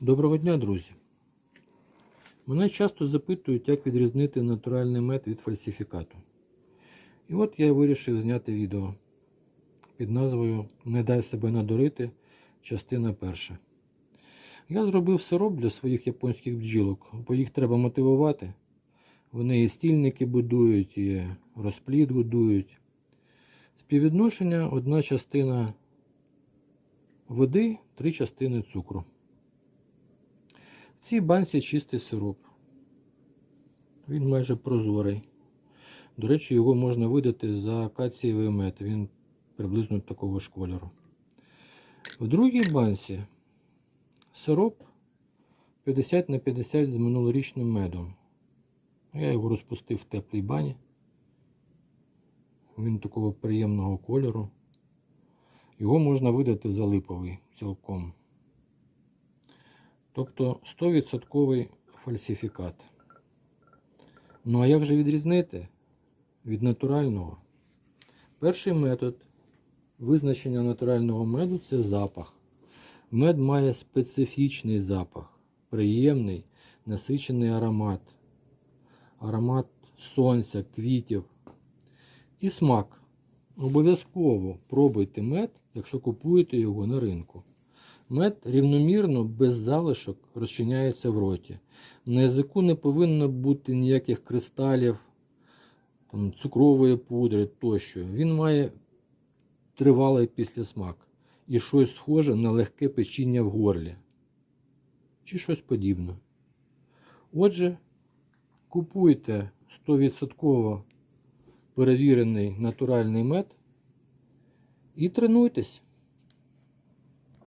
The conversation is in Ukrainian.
Доброго дня, друзі! Мене часто запитують, як відрізнити натуральний мед від фальсифікату. І от я вирішив зняти відео під назвою Не дай себе надурити, частина перша. Я зробив сироп для своїх японських бджілок, бо їх треба мотивувати. Вони і стільники будують, і розплід будують. Співвідношення одна частина води, три частини цукру. В цій банці чистий сироп. Він майже прозорий. До речі, його можна видати за акацієвий мед. Він приблизно такого ж кольору. В другій банці сироп 50 на 50 з минулорічним медом. Я його розпустив в теплій бані. Він такого приємного кольору. Його можна видати за липовий цілком. Тобто 100% фальсифікат. Ну а як же відрізнити від натурального? Перший метод визначення натурального меду це запах. Мед має специфічний запах, приємний, насичений аромат, аромат сонця, квітів і смак. Обов'язково пробуйте мед, якщо купуєте його на ринку. Мед рівномірно, без залишок розчиняється в роті. На язику не повинно бути ніяких кристалів, там, цукрової пудри тощо. Він має тривалий післясмак і щось схоже на легке печіння в горлі. Чи щось подібне. Отже, купуйте 100% перевірений натуральний мед і тренуйтесь.